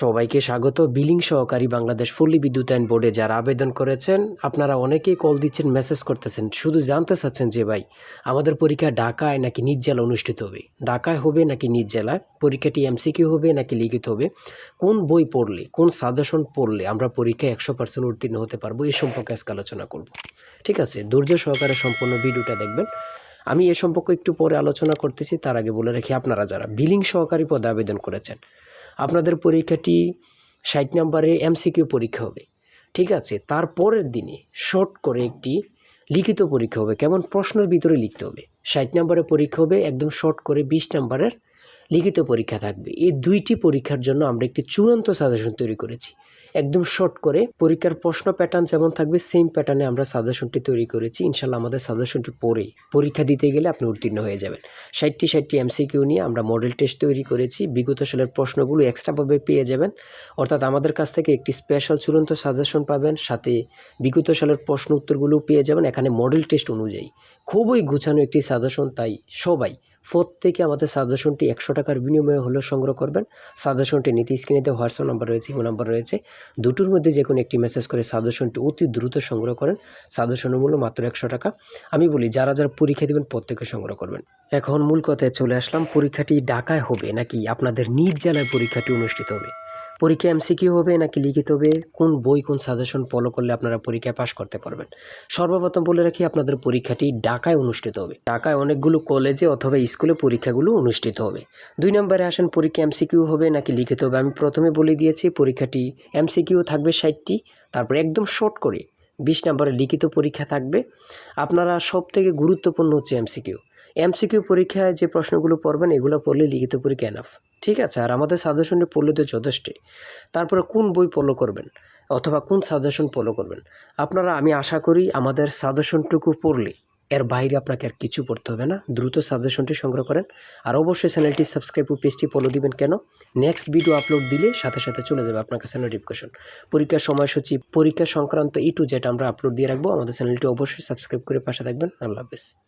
সবাইকে স্বাগত। বিলিং সহকারী বাংলাদেশ ফুল্লি বিদ্যুতায়ন বোর্ডে যারা আবেদন করেছেন, আপনারা অনেকেই কল দিচ্ছেন, মেসেজ করতেছেন। শুধু জানতে চাচ্ছেন যে ভাই, আমাদের পরীক্ষা ঢাকায় নাকি নিজ জেলা অনুষ্ঠিত হবে? ঢাকায় হবে নাকি নিজ জেলায় পরীক্ষাটি এমসিকিউ হবে নাকি লিখিত হবে? কোন বই পড়লে, কোন সাজেশন পড়লে আমরা পরীক্ষায় একশো পার্সেন্ট উত্তীর্ণ হতে পারব? এই সম্পর্কে আজকে আলোচনা করব। ঠিক আছে, ধৈর্য সহকারে সম্পূর্ণ ভিডিওটা দেখবেন। আমি এ সম্পর্কে একটু পরে আলোচনা করতেছি, তার আগে বলে রাখি আপনারা যারা বিলিং সহকারী পদে আবেদন করেছেন আপনাদের পরীক্ষাটি ষাট নম্বরে এমসিকিউ পরীক্ষা হবে। ঠিক আছে? তারপরের দিনে শর্ট করে একটি লিখিত পরীক্ষা হবে। কেমন? প্রশ্নের ভিতরে লিখতে হবে। ষাট নম্বরের পরীক্ষা হবে, একদম শর্ট করে বিশ নম্বরের লিখিত পরীক্ষা থাকবে। এই দুইটি পরীক্ষার জন্য আমরা একটি চূড়ান্ত সাজেশন তৈরি করেছি। একদম শর্ট করে পরীক্ষার প্রশ্ন প্যাটার্ন যেমন থাকবে সেম প্যাটার্নে আমরা সাজেশনটি তৈরি করেছি। ইনশাল্লাহ আমাদের সাজেশনটি পড়ে পরীক্ষা দিতে গেলে আপনি উত্তীর্ণ হয়ে যাবেন। ষাটটি ষাটটি এমসিকিউ নিয়ে আমরা মডেল টেস্ট তৈরি করেছি। বিগত সালের প্রশ্নগুলো এক্সট্রাভাবে পেয়ে যাবেন। অর্থাৎ আমাদের কাছ থেকে একটি স্পেশাল চূড়ান্ত সাজেশন পাবেন। সাথে বিগত সালের প্রশ্ন উত্তরগুলোও পেয়ে যাবেন। এখানে মডেল টেস্ট অনুযায়ী। খুবই গুছানো একটি সাজেশন তাই সবাই প্রত্যেকে আমাদের সাজেশনটি একশো টাকার বিনিময়ে হলেও সংগ্রহ করবেন। সাজেশনটি নীতি স্ক্রিনেতে হোয়াটসঅ্যাপ নাম্বার রয়েছে ইমো নাম্বার রয়েছে। দুটোর মধ্যে যে কোনো একটি মেসেজ করে সাজেশনটি অতি দ্রুত সংগ্রহ করেন। সাজেশনের মূল্য মাত্র একশো টাকা। আমি বলি, যারা যারা পরীক্ষা দেবেন প্রত্যেকে সংগ্রহ করবেন। এখন মূল কথায় চলে আসলাম, পরীক্ষাটি ঢাকায় হবে নাকি আপনাদের নিজ জেলায় পরীক্ষাটি অনুষ্ঠিত হবে? পরীক্ষা এমসিকিউ হবে নাকি লিখিত হবে? কোন বই, কোন সাজেশন ফলো করলে আপনারা পরীক্ষায় পাশ করতে পারবেন? সর্বপ্রথম বলে রাখি, আপনাদের পরীক্ষাটি ঢাকায় অনুষ্ঠিত হবে। ঢাকায় অনেকগুলো কলেজে অথবা স্কুলে পরীক্ষাগুলো অনুষ্ঠিত হবে। দুই নম্বরে আসেন পরীক্ষা এমসিকিউ হবে নাকি লিখিত হবে? আমি প্রথমে বলে দিয়েছি, পরীক্ষাটি এমসিকিউ থাকবে ষাটটি। তারপর একদম শর্ট করে, বিশ নম্বরে লিখিত পরীক্ষা থাকবে। আপনারা সব থেকে গুরুত্বপূর্ণ হচ্ছে এমসিকিউ এমসিকিউ পরীক্ষায় যে প্রশ্নগুলো পড়বেন, এগুলো পড়লে লিখিত পরীক্ষা এনাফ ঠিক আছে? আর আমাদের সাজেশনে পড়লে তো যথেষ্টই। তারপরে কোন বই ফলো করবেন? অথবা কোন সাজেশন ফলো করবেন? আপনারা, আমি আশা করি, আমাদের সাজেশনটুকু পড়লে এর বাইরে আপনাকে আর কিছু পড়তে হবে না। দ্রুত সাজেশনটি সংগ্রহ করেন। আর অবশ্যই চ্যানেলটি সাবস্ক্রাইব ও পেজটি ফলো দিবেন কেন? নেক্সট ভিডিও আপলোড দিলে সাথে সাথে চলে যাবে আপনার কাছে নোটিফিকেশন পরীক্ষার সময়সূচি, পরীক্ষা সংক্রান্ত ই টু যেটা আমরা আপলোড দিয়ে রাখব। আমাদের চ্যানেলটি অবশ্যই সাবস্ক্রাইব করে পাশে থাকবেন। আল্লাহ হাফেজ।